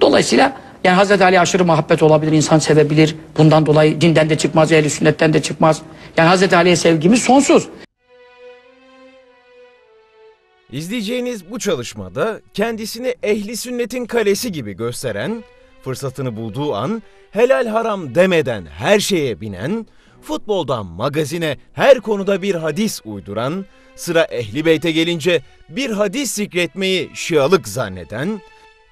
Dolayısıyla yani Hazreti Ali aşırı muhabbet olabilir, insan sevebilir. Bundan dolayı dinden de çıkmaz, ehli sünnetten de çıkmaz. Yani Hazreti Ali'ye sevgimiz sonsuz. İzleyeceğiniz bu çalışmada kendisini ehli sünnetin kalesi gibi gösteren, fırsatını bulduğu an helal haram demeden her şeye binen, futboldan magazine her konuda bir hadis uyduran, sıra ehli beyte gelince bir hadis zikretmeyi şialık zanneden,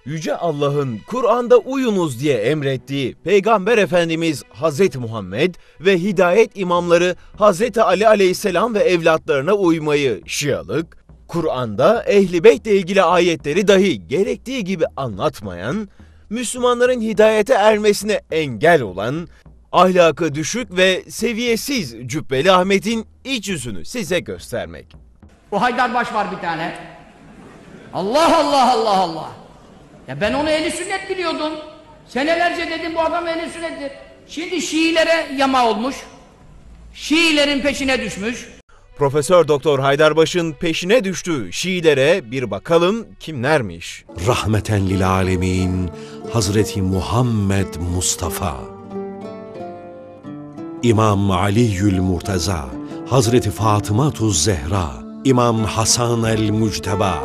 Yüce Allah'ın Kur'an'da uyunuz diye emrettiği Peygamber Efendimiz Hazreti Muhammed ve hidayet imamları Hazreti Ali Aleyhisselam ve evlatlarına uymayı şialık, Kur'an'da Ehli Beyt'le ilgili ayetleri dahi gerektiği gibi anlatmayan, Müslümanların hidayete ermesine engel olan, ahlakı düşük ve seviyesiz Cübbeli Ahmet'in iç yüzünü size göstermek. O Haydarbaş var bir tane. Allah Allah Allah Allah. Ya ben onu ehli sünnet biliyordum. Senelerce dedim bu adam ehli sünnettir. Şimdi Şiilere yama olmuş. Şiilerin peşine düşmüş. Profesör Doktor Haydarbaş'ın peşine düştüğü Şiilere bir bakalım kimlermiş? rahmeten lil alemin Hazreti Muhammed Mustafa İmam Ali'ül Murteza Hazreti Fatıma Tuz Zehra İmam Hasan el Mücteba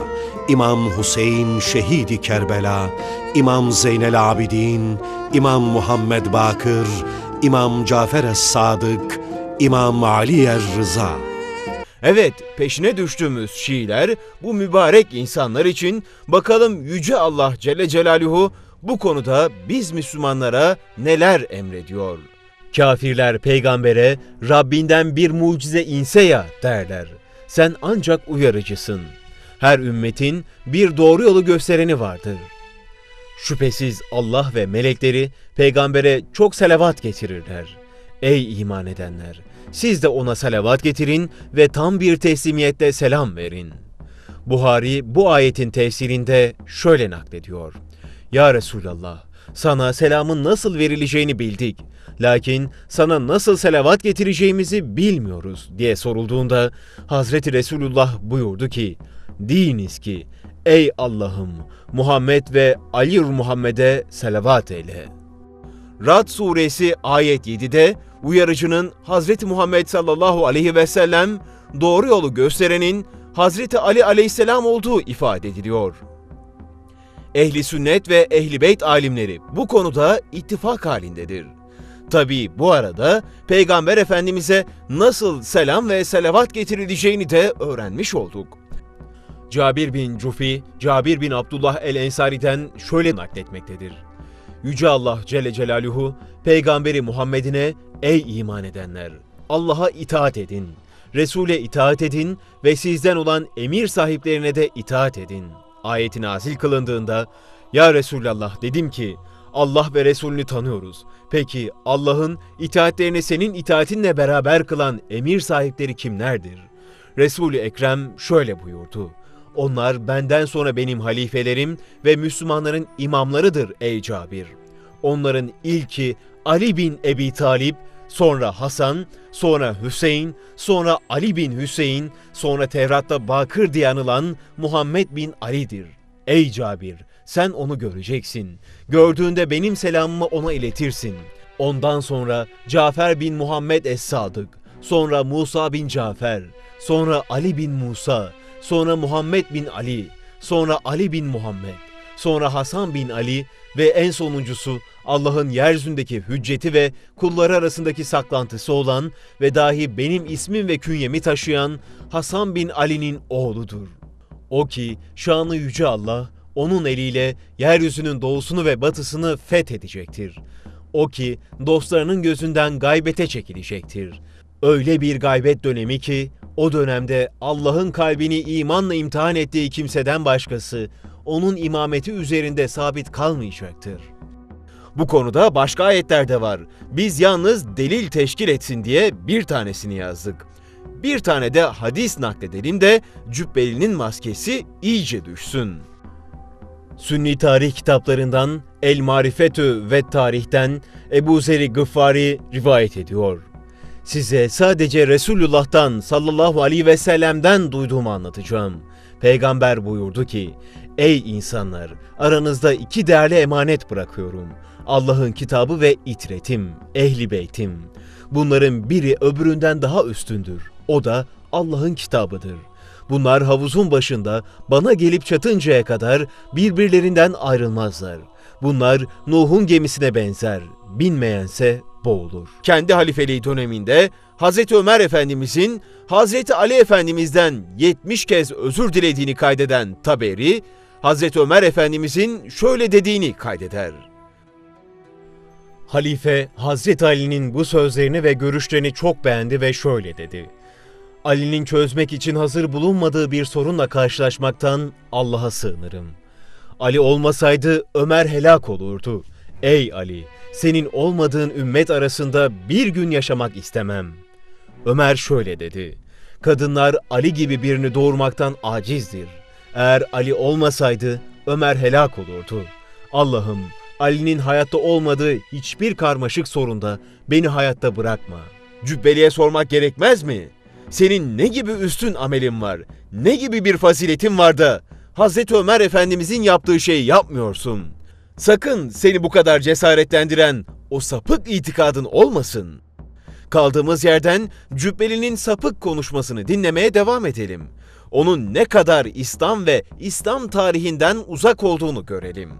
İmam Hüseyin Şehidi Kerbela İmam Zeynel Abidin İmam Muhammed Bakır İmam Cafer es-Sadık İmam Ali er Rıza Evet, peşine düştüğümüz Şiiler bu mübarek insanlar için bakalım Yüce Allah Celle Celaluhu bu konuda biz Müslümanlara neler emrediyor? Kafirler peygambere Rabbinden bir mucize inse ya derler. Sen ancak uyarıcısın. Her ümmetin bir doğru yolu göstereni vardır. Şüphesiz Allah ve melekleri peygambere çok salavat getirirler. Ey iman edenler! Siz de ona salavat getirin ve tam bir teslimiyetle selam verin. Buhari bu ayetin tefsirinde şöyle naklediyor. Ya Resulallah, sana selamın nasıl verileceğini bildik. Lakin sana nasıl selavat getireceğimizi bilmiyoruz diye sorulduğunda Hazreti Resulullah buyurdu ki, Deyiniz ki, ey Allah'ım Muhammed ve Ali Muhammed'e selavat eyle. Rad suresi ayet 7'de uyarıcının Hazreti Muhammed sallallahu aleyhi ve sellem doğru yolu gösterenin Hazreti Ali aleyhisselam olduğu ifade ediliyor. Ehli sünnet ve ehli beyt alimleri bu konuda ittifak halindedir. Tabi bu arada Peygamber Efendimiz'e nasıl selam ve selavat getirileceğini de öğrenmiş olduk. Cabir bin Cufi, Cabir bin Abdullah el-Ensari'den şöyle nakletmektedir. Yüce Allah Celle Celaluhu, Peygamberi Muhammed'ine ey iman edenler! Allah'a itaat edin, Resul'e itaat edin ve sizden olan emir sahiplerine de itaat edin. Ayeti nazil kılındığında, Ya Resulallah dedim ki, Allah ve Resulünü tanıyoruz. Peki Allah'ın itaatlerini senin itaatinle beraber kılan emir sahipleri kimlerdir? Resul-i Ekrem şöyle buyurdu. Onlar benden sonra benim halifelerim ve Müslümanların imamlarıdır ey Cabir. Onların ilki Ali bin Ebi Talip, sonra Hasan, sonra Hüseyin, sonra Ali bin Hüseyin, sonra Tevrat'ta Bakır diye anılan Muhammed bin Ali'dir. Ey Cabir, sen onu göreceksin. Gördüğünde benim selamımı ona iletirsin. Ondan sonra Cafer bin Muhammed Es-Sadık, sonra Musa bin Cafer, sonra Ali bin Musa, sonra Muhammed bin Ali, sonra Ali bin Muhammed, sonra Hasan bin Ali ve en sonuncusu Allah'ın yeryüzündeki hücceti ve kulları arasındaki saklantısı olan ve dahi benim ismim ve künyemi taşıyan Hasan bin Ali'nin oğludur. O ki şanı yüce Allah onun eliyle yeryüzünün doğusunu ve batısını fethedecektir. O ki dostlarının gözünden gaybete çekilecektir. Öyle bir gaybet dönemi ki o dönemde Allah'ın kalbini imanla imtihan ettiği kimseden başkası onun imameti üzerinde sabit kalmayacaktır. Bu konuda başka ayetler de var. Biz yalnız delil teşkil etsin diye bir tanesini yazdık. Bir tane de hadis nakledelim de Cübbeli'nin maskesi iyice düşsün. Sünni tarih kitaplarından El Marifetü ve Tarih'ten Ebu Zeri Gıffari rivayet ediyor. Size sadece Resulullah'tan sallallahu aleyhi ve sellem'den duyduğumu anlatacağım. Peygamber buyurdu ki, Ey insanlar! Aranızda iki değerli emanet bırakıyorum. Allah'ın kitabı ve itretim, ehli beytim. Bunların biri öbüründen daha üstündür. O da Allah'ın kitabıdır. Bunlar havuzun başında bana gelip çatıncaya kadar birbirlerinden ayrılmazlar. Bunlar Nuh'un gemisine benzer. Binmeyense boğulur. Kendi halifeliği döneminde Hazreti Ömer Efendimizin Hazreti Ali Efendimiz'den 70 kez özür dilediğini kaydeden Taberi, Hazreti Ömer Efendimizin şöyle dediğini kaydeder. Halife Hazreti Ali'nin bu sözlerini ve görüşlerini çok beğendi ve şöyle dedi. Ali'nin çözmek için hazır bulunmadığı bir sorunla karşılaşmaktan Allah'a sığınırım. Ali olmasaydı Ömer helak olurdu. Ey Ali, senin olmadığın ümmet arasında bir gün yaşamak istemem. Ömer şöyle dedi. Kadınlar Ali gibi birini doğurmaktan acizdir. Eğer Ali olmasaydı Ömer helak olurdu. Allah'ım Ali'nin hayatta olmadığı hiçbir karmaşık sorunda beni hayatta bırakma. Cübbeliye sormak gerekmez mi? Senin ne gibi üstün amelin var? Ne gibi bir faziletin var da Hazreti Ömer Efendimizin yaptığı şeyi yapmıyorsun? Sakın seni bu kadar cesaretlendiren o sapık itikadın olmasın. Kaldığımız yerden Cübbeli'nin sapık konuşmasını dinlemeye devam edelim. Onun ne kadar İslam ve İslam tarihinden uzak olduğunu görelim.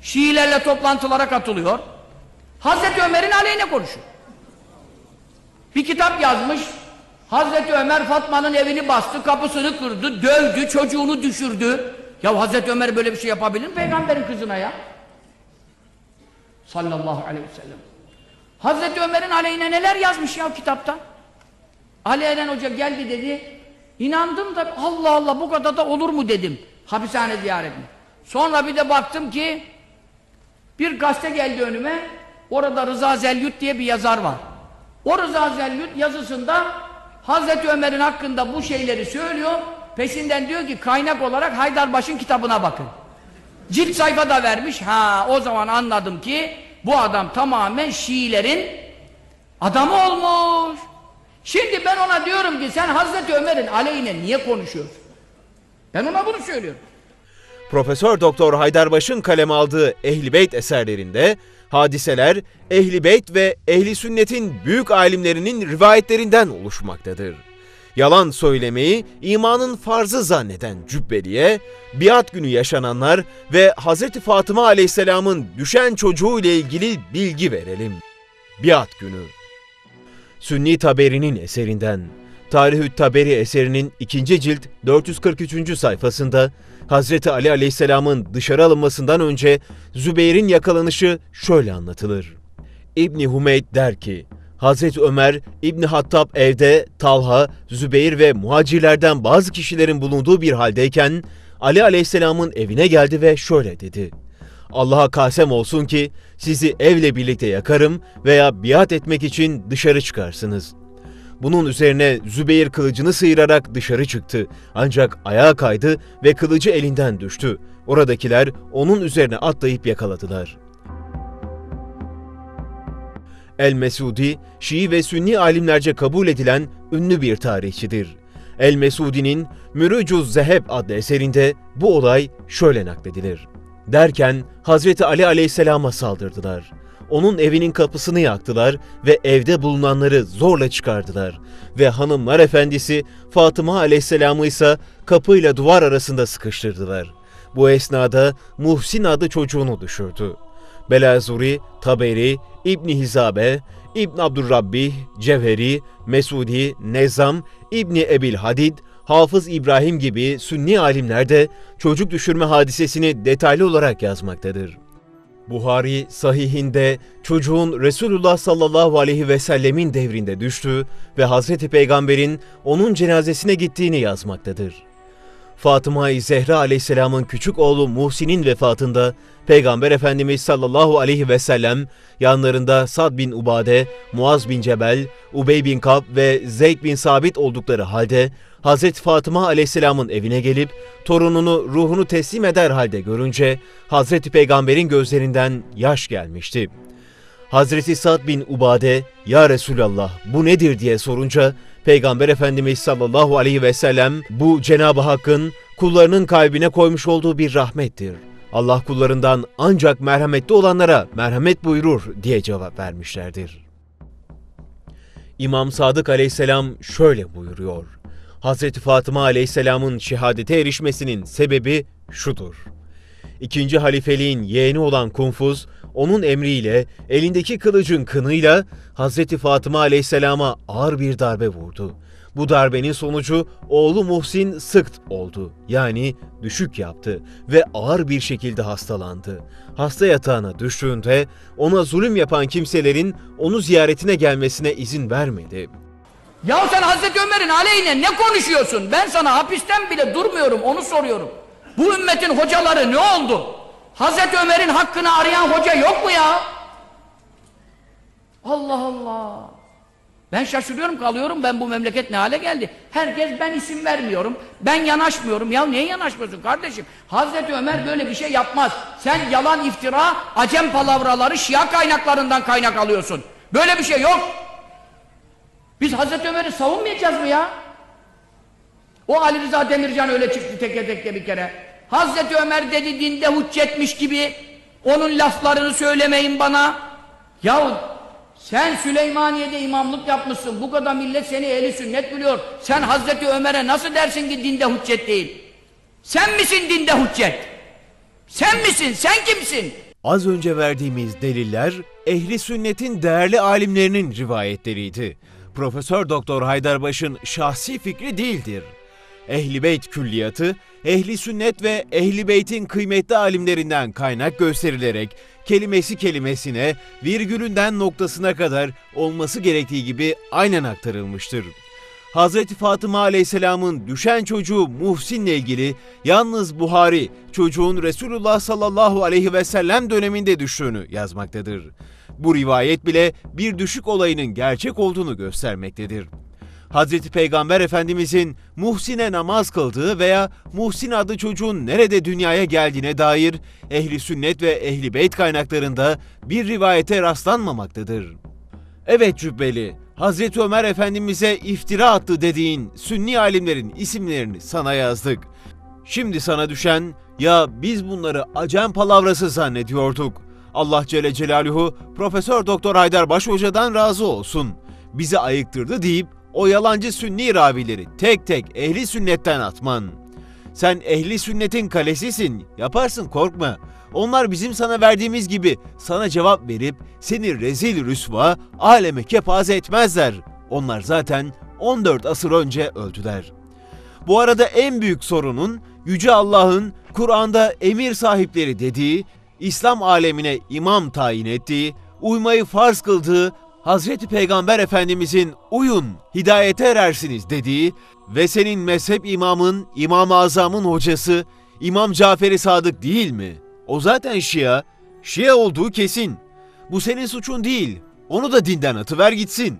Şiilerle toplantılara katılıyor. Hazreti Ömer'in aleyhine konuşuyor. Bir kitap yazmış. Hazreti Ömer Fatma'nın evini bastı, kapısını kırdı, dövdü, çocuğunu düşürdü. Ya Hazreti Ömer böyle bir şey yapabilir mi peygamberin kızına ya? Sallallahu aleyhi ve sellem. Hazreti Ömer'in aleyhine neler yazmış ya kitapta? Ali Eren Hoca geldi dedi. İnandım da Allah Allah bu kadar da olur mu dedim. Hapishane ziyaretine. Sonra bir de baktım ki bir gazete geldi önüme. Orada Rıza Zelyut diye bir yazar var. O Rıza Zelyut yazısında Hazreti Ömer'in hakkında bu şeyleri söylüyor. Peşinden diyor ki kaynak olarak Haydarbaş'ın kitabına bakın. Cilt sayfa da vermiş. Ha o zaman anladım ki bu adam tamamen Şiilerin adamı olmuş. Şimdi ben ona diyorum ki sen Hazreti Ömer'in aleyhine niye konuşuyorsun? Ben ona bunu söylüyorum. Profesör Doktor Haydarbaş'ın kaleme aldığı Ehli Beyt eserlerinde hadiseler Ehli Beyt ve Ehli Sünnet'in büyük alimlerinin rivayetlerinden oluşmaktadır. Yalan söylemeyi imanın farzı zanneden Cübbeli'ye biat günü yaşananlar ve Hz. Fatıma Aleyhisselam'ın düşen çocuğu ile ilgili bilgi verelim. Biat günü Sünni Taberi'nin eserinden Tarihü Taberi eserinin 2. cilt 443. sayfasında Hazreti Ali Aleyhisselam'ın dışarı alınmasından önce Zübeyir'in yakalanışı şöyle anlatılır. İbni Humeyd der ki, Hazreti Ömer, İbni Hattab evde Talha, Zübeyir ve muhacirlerden bazı kişilerin bulunduğu bir haldeyken Ali Aleyhisselam'ın evine geldi ve şöyle dedi. Allah'a kasem olsun ki sizi evle birlikte yakarım veya biat etmek için dışarı çıkarsınız. Bunun üzerine Zübeyir kılıcını sıyırarak dışarı çıktı. Ancak ayağa kaydı ve kılıcı elinden düştü. Oradakiler onun üzerine atlayıp yakaladılar. El-Mesudi, Şii ve Sünni alimlerce kabul edilen ünlü bir tarihçidir. El-Mesudi'nin Mürücuz Zeheb adlı eserinde bu olay şöyle nakledilir. Derken Hazreti Ali aleyhisselama saldırdılar. Onun evinin kapısını yaktılar ve evde bulunanları zorla çıkardılar. Ve hanımlar efendisi Fatıma aleyhisselamı ise kapıyla duvar arasında sıkıştırdılar. Bu esnada Muhsin adı çocuğunu düşürdü. Belazuri, Taberi, İbni Hizabe, İbn Abdurrabbi, Cevheri, Mesudi, Nezam, İbni Ebil Hadid, Hafız İbrahim gibi sünni alimler de çocuk düşürme hadisesini detaylı olarak yazmaktadır. Buhari sahihinde çocuğun Resulullah sallallahu aleyhi ve sellemin devrinde düştüğü ve Hazreti Peygamber'in onun cenazesine gittiğini yazmaktadır. Fatıma-i Zehra aleyhisselamın küçük oğlu Muhsin'in vefatında Peygamber Efendimiz sallallahu aleyhi ve sellem yanlarında Sad bin Ubade, Muaz bin Cebel, Ubey bin Kab ve Zeyd bin Sabit oldukları halde Hazreti Fatıma aleyhisselamın evine gelip torununu ruhunu teslim eder halde görünce Hazreti Peygamber'in gözlerinden yaş gelmişti. Hazreti Sad bin Ubade, Ya Resulallah bu nedir diye sorunca, Peygamber Efendimiz sallallahu aleyhi ve sellem bu Cenab-ı Hakk'ın kullarının kalbine koymuş olduğu bir rahmettir. Allah kullarından ancak merhametli olanlara merhamet buyurur diye cevap vermişlerdir. İmam Sadık aleyhisselam şöyle buyuruyor. Hazreti Fatıma aleyhisselamın şehadete erişmesinin sebebi şudur. İkinci halifeliğin yeğeni olan Kunfuz, onun emriyle elindeki kılıcın kınıyla Hazreti Fatıma aleyhisselama ağır bir darbe vurdu. Bu darbenin sonucu oğlu Muhsin sıkt oldu. Yani düşük yaptı ve ağır bir şekilde hastalandı. Hasta yatağına düştüğünde ona zulüm yapan kimselerin onu ziyaretine gelmesine izin vermedi. Ya sen Hazreti Ömer'in aleyhine ne konuşuyorsun? Ben sana hapisten bile durmuyorum onu soruyorum. Bu ümmetin hocaları ne oldu? Hazreti Ömer'in hakkını arayan hoca yok mu ya? Allah Allah. Ben şaşırıyorum kalıyorum ben bu memleket ne hale geldi. Herkes ben isim vermiyorum. Ben yanaşmıyorum. Ya niye yanaşmıyorsun kardeşim? Hazreti Ömer böyle bir şey yapmaz. Sen yalan iftira, acem palavraları şia kaynaklarından kaynak alıyorsun. Böyle bir şey yok. Biz Hazreti Ömer'i savunmayacağız mı ya? O Ali Rıza Demircan öyle çıktı teke tekte bir kere. Hazreti Ömer dedi dinde hüccetmiş gibi onun laflarını söylemeyin bana. Yahu sen Süleymaniye'de imamlık yapmışsın. Bu kadar millet seni ehli sünnet biliyor. Sen Hazreti Ömer'e nasıl dersin ki dinde hüccet değil? Sen misin dinde hüccet? Sen misin? Sen kimsin? Az önce verdiğimiz deliller ehli sünnetin değerli alimlerinin rivayetleriydi. Profesör Doktor Haydarbaş'ın şahsi fikri değildir. Ehli Beyt külliyatı, ehli sünnet ve ehli beytin kıymetli alimlerinden kaynak gösterilerek kelimesi kelimesine, virgülünden noktasına kadar olması gerektiği gibi aynen aktarılmıştır. Hazreti Fatıma Aleyhisselam'ın düşen çocuğu Muhsin'le ilgili yalnız Buhari çocuğun Resulullah sallallahu aleyhi ve sellem döneminde düştüğünü yazmaktadır. Bu rivayet bile bir düşük olayının gerçek olduğunu göstermektedir. Hazreti Peygamber Efendimizin Muhsin'e namaz kıldığı veya Muhsin adlı çocuğun nerede dünyaya geldiğine dair ehli sünnet ve ehli beyt kaynaklarında bir rivayete rastlanmamaktadır. Evet Cübbeli, Hazreti Ömer Efendimiz'e iftira attı dediğin sünni alimlerin isimlerini sana yazdık. Şimdi sana düşen, ya biz bunları acem palavrası zannediyorduk. Allah Celle Celaluhu Profesör Doktor Haydar Baş Hoca'dan razı olsun. Bizi ayıktırdı deyip o yalancı sünni ravileri tek tek ehli sünnetten atman. Sen ehli sünnetin kalesisin, yaparsın korkma. Onlar bizim sana verdiğimiz gibi sana cevap verip seni rezil rüsva, aleme kepaze etmezler. Onlar zaten 14 asır önce öldüler. Bu arada en büyük sorunun Yüce Allah'ın Kur'an'da emir sahipleri dediği, İslam alemine imam tayin ettiği, uymayı farz kıldığı Hazreti Peygamber Efendimizin uyun, hidayete erersiniz dediği ve senin mezhep imamın, İmam-ı Azam'ın hocası İmam Cafer-i Sadık değil mi? O zaten Şia, Şia olduğu kesin. Bu senin suçun değil, onu da dinden atıver gitsin.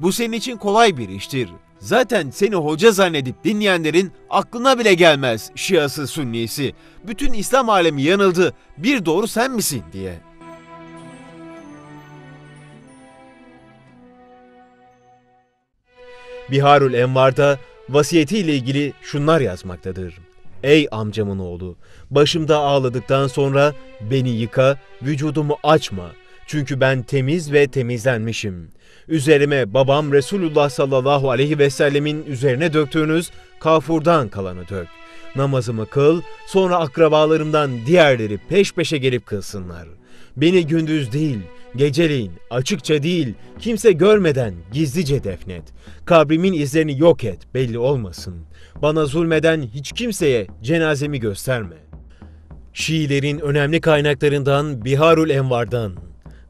Bu senin için kolay bir iştir. Zaten seni hoca zannedip dinleyenlerin aklına bile gelmez Şiası Sünnisi. Bütün İslam alemi yanıldı, bir doğru sen misin diye.'' Biharul Envar'da vasiyetiyle ilgili şunlar yazmaktadır. Ey amcamın oğlu, başımda ağladıktan sonra beni yıka, vücudumu açma. Çünkü ben temiz ve temizlenmişim. Üzerime babam Resulullah sallallahu aleyhi ve sellemin üzerine döktüğünüz kafurdan kalanı dök. Namazımı kıl, sonra akrabalarımdan diğerleri peş peşe gelip kılsınlar. Beni gündüz değil, Geceleyin, açıkça değil, kimse görmeden gizlice defnet. Kabrimin izlerini yok et, belli olmasın. Bana zulmeden hiç kimseye cenazemi gösterme. Şiilerin önemli kaynaklarından Biharul Envar'dan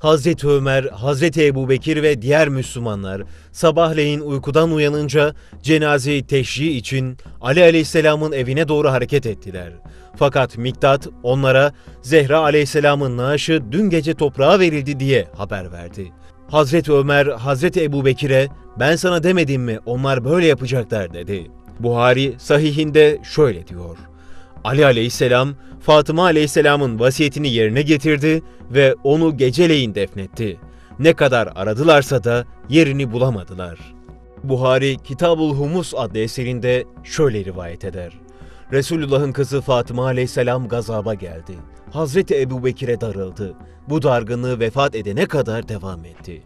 Hazreti Ömer, Hazreti Ebu Bekir ve diğer Müslümanlar sabahleyin uykudan uyanınca cenazeyi teşri için Ali Aleyhisselam'ın evine doğru hareket ettiler. Fakat Miktat onlara Zehra Aleyhisselam'ın naaşı dün gece toprağa verildi diye haber verdi. Hazreti Ömer, Hazreti Ebu Bekir'e ben sana demedim mi onlar böyle yapacaklar dedi. Buhari sahihinde şöyle diyor. Ali aleyhisselam Fatıma aleyhisselamın vasiyetini yerine getirdi ve onu geceleyin defnetti. Ne kadar aradılarsa da yerini bulamadılar. Buhari Kitabul Humus adlı eserinde şöyle rivayet eder. Resulullah'ın kızı Fatıma aleyhisselam gazaba geldi. Hazreti Ebu Bekir'e darıldı. Bu dargınlığı vefat edene kadar devam etti.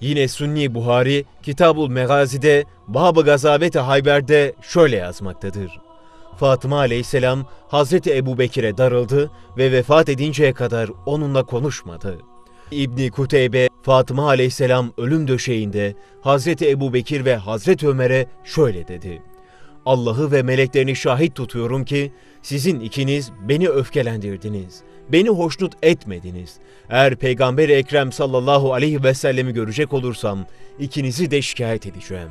Yine Sünni Buhari, Kitabul Megazi'de, Bab-ı Gazabeti Hayber'de şöyle yazmaktadır. Fatıma aleyhisselam Hazreti Ebu Bekir'e darıldı ve vefat edinceye kadar onunla konuşmadı. İbni Kuteybe, Fatıma aleyhisselam ölüm döşeğinde Hazreti Ebu Bekir ve Hazreti Ömer'e şöyle dedi. Allah'ı ve meleklerini şahit tutuyorum ki sizin ikiniz beni öfkelendirdiniz. Beni hoşnut etmediniz. Eğer Peygamber Ekrem sallallahu aleyhi ve sellemi görecek olursam ikinizi de şikayet edeceğim.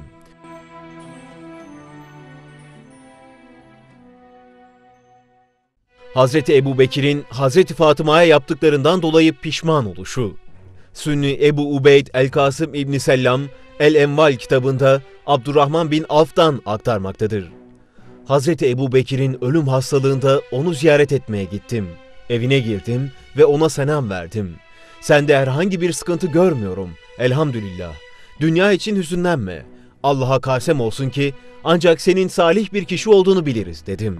Hazreti Ebu Bekir'in Hazreti Fatıma'ya yaptıklarından dolayı pişman oluşu. Sünni Ebu Ubeyd El-Kasım İbni Sellam El-Enval kitabında Abdurrahman bin Avf'tan aktarmaktadır. Hazreti Ebu Bekir'in ölüm hastalığında onu ziyaret etmeye gittim. Evine girdim ve ona selam verdim. Sende herhangi bir sıkıntı görmüyorum. Elhamdülillah. Dünya için hüzünlenme. Allah'a kasem olsun ki ancak senin salih bir kişi olduğunu biliriz dedim.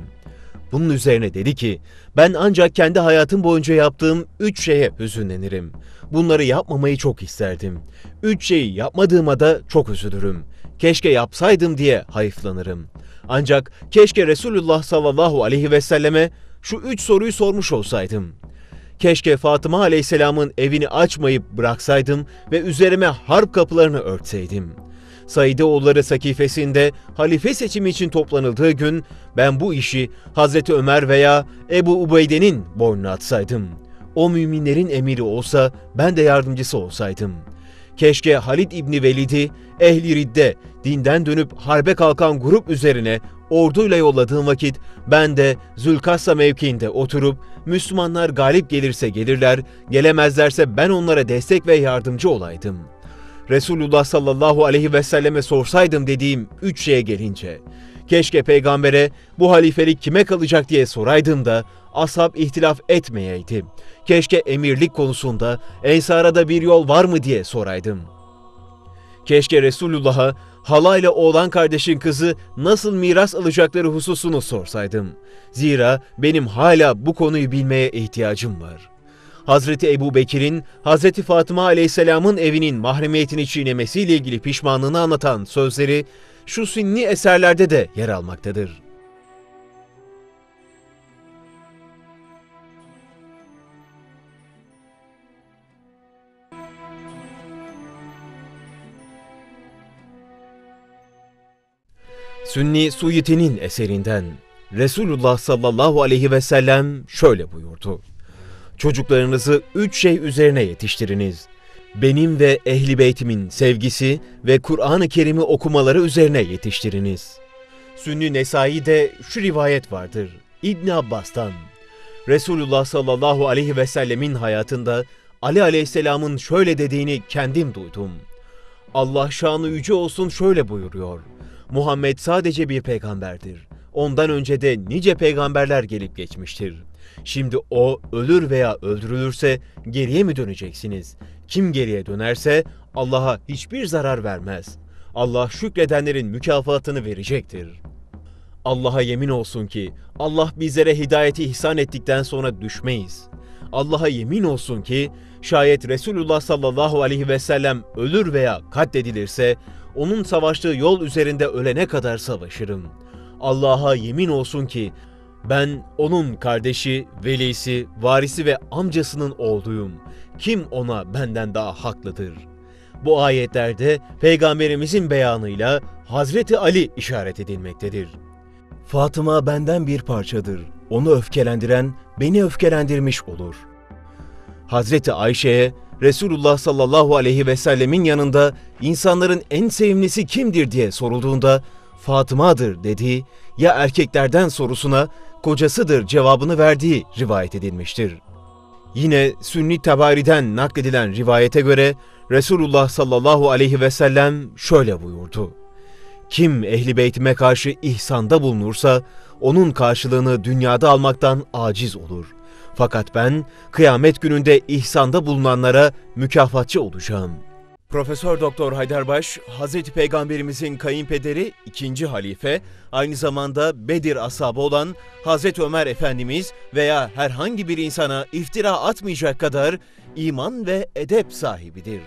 Bunun üzerine dedi ki, ben ancak kendi hayatım boyunca yaptığım üç şeye hüzünlenirim. Bunları yapmamayı çok isterdim. Üç şeyi yapmadığıma da çok üzülürüm. Keşke yapsaydım diye hayıflanırım. Ancak keşke Resulullah sallallahu aleyhi ve selleme şu üç soruyu sormuş olsaydım. Keşke Fatıma aleyhisselamın evini açmayıp bıraksaydım ve üzerime harp kapılarını örtseydim. Saideoğulları sakifesinde halife seçimi için toplanıldığı gün ben bu işi Hazreti Ömer veya Ebu Ubeyde'nin boynuna atsaydım. O müminlerin emiri olsa ben de yardımcısı olsaydım. Keşke Halid İbni Velid'i ehli ridde dinden dönüp harbe kalkan grup üzerine orduyla yolladığım vakit ben de Zülkassa mevkiinde oturup Müslümanlar galip gelirse gelirler, gelemezlerse ben onlara destek ve yardımcı olaydım. Resulullah sallallahu aleyhi ve selleme sorsaydım dediğim üç şeye gelince, keşke peygambere bu halifelik kime kalacak diye soraydım da ashab ihtilaf etmeyeydi. Keşke emirlik konusunda ensara da bir yol var mı diye soraydım. Keşke Resulullah'a halayla oğlan kardeşin kızı nasıl miras alacakları hususunu sorsaydım. Zira benim hala bu konuyu bilmeye ihtiyacım var. Hazreti Ebu Bekir'in Hazreti Fatıma aleyhisselamın evinin mahremiyetini çiğnemesiyle ilgili pişmanlığını anlatan sözleri şu sünni eserlerde de yer almaktadır. Sünni Suyuti'nin eserinden Resulullah sallallahu aleyhi ve sellem şöyle buyurdu. Çocuklarınızı üç şey üzerine yetiştiriniz. Benim ve ehli beytimin sevgisi ve Kur'an-ı Kerim'i okumaları üzerine yetiştiriniz. Sünni Nesai'de şu rivayet vardır. İbn Abbas'tan. Resulullah sallallahu aleyhi ve sellemin hayatında Ali aleyhisselamın şöyle dediğini kendim duydum. Allah şanı yüce olsun şöyle buyuruyor. Muhammed sadece bir peygamberdir. Ondan önce de nice peygamberler gelip geçmiştir. Şimdi o ölür veya öldürülürse geriye mi döneceksiniz? Kim geriye dönerse Allah'a hiçbir zarar vermez. Allah şükredenlerin mükafatını verecektir. Allah'a yemin olsun ki Allah bizlere hidayeti ihsan ettikten sonra düşmeyiz. Allah'a yemin olsun ki şayet Resulullah sallallahu aleyhi ve sellem ölür veya katledilirse onun savaştığı yol üzerinde ölene kadar savaşırım. Allah'a yemin olsun ki ben onun kardeşi, velisi, varisi ve amcasının olduğum. Kim ona benden daha haklıdır? Bu ayetlerde peygamberimizin beyanıyla Hazreti Ali işaret edilmektedir. Fatıma benden bir parçadır. Onu öfkelendiren beni öfkelendirmiş olur. Hazreti Ayşe'ye Resulullah sallallahu aleyhi ve sellemin yanında insanların en sevimlisi kimdir diye sorulduğunda Fatıma'dır dediği ya erkeklerden sorusuna kocasıdır cevabını verdiği rivayet edilmiştir. Yine Sünni Tabari'den nakledilen rivayete göre Resulullah sallallahu aleyhi ve sellem şöyle buyurdu. Kim ehli beytime karşı ihsanda bulunursa onun karşılığını dünyada almaktan aciz olur. Fakat ben kıyamet gününde ihsanda bulunanlara mükafatçı olacağım. Profesör Doktor Haydarbaş, Hazreti Peygamberimizin kayınpederi ikinci halife, aynı zamanda Bedir ashabı olan Hazreti Ömer Efendimiz veya herhangi bir insana iftira atmayacak kadar iman ve edep sahibidir.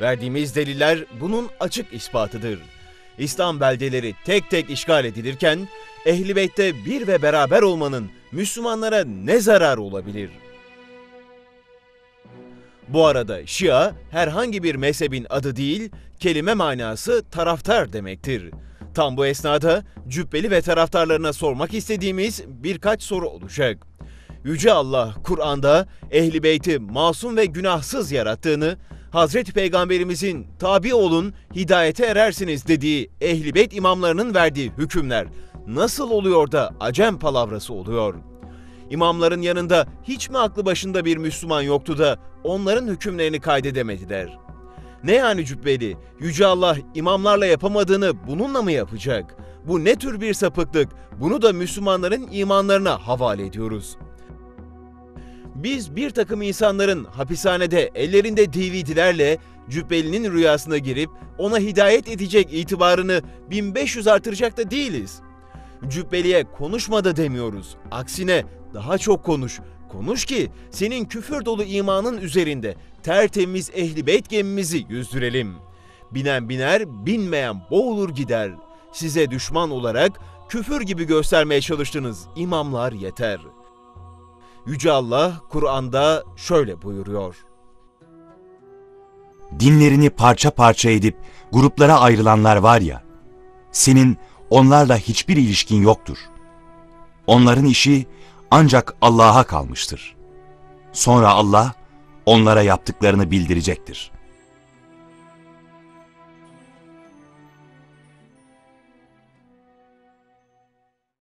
Verdiğimiz deliller bunun açık ispatıdır. İslam beldeleri tek tek işgal edilirken, Ehl-i bir ve beraber olmanın Müslümanlara ne zararı olabilir? Bu arada Şia herhangi bir mezhebin adı değil, kelime manası taraftar demektir. Tam bu esnada cübbeli ve taraftarlarına sormak istediğimiz birkaç soru olacak. Yüce Allah Kur'an'da Ehli Beyt'i masum ve günahsız yarattığını, Hazreti Peygamberimizin tabi olun hidayete erersiniz dediği Ehli Beyt imamlarının verdiği hükümler nasıl oluyor da acem palavrası oluyor?'' İmamların yanında hiç mi aklı başında bir Müslüman yoktu da onların hükümlerini kaydedemediler? Ne yani cübbeli? Yüce Allah imamlarla yapamadığını bununla mı yapacak? Bu ne tür bir sapıklık? Bunu da Müslümanların imanlarına havale ediyoruz. Biz bir takım insanların hapishanede ellerinde DVD'lerle Cübbeli'nin rüyasına girip ona hidayet edecek itibarını 1500 artıracak da değiliz. Cübbeli'ye konuşma da demiyoruz. Aksine daha çok konuş. Konuş ki senin küfür dolu imanın üzerinde tertemiz ehli beyt gemimizi yüzdürelim. Binen biner, binmeyen boğulur gider. Size düşman olarak küfür gibi göstermeye çalıştığınız imamlar yeter. Yüce Allah Kur'an'da şöyle buyuruyor. dinlerini parça parça edip gruplara ayrılanlar var ya, senin onlarla hiçbir ilişkin yoktur. Onların işi ancak Allah'a kalmıştır. Sonra Allah onlara yaptıklarını bildirecektir.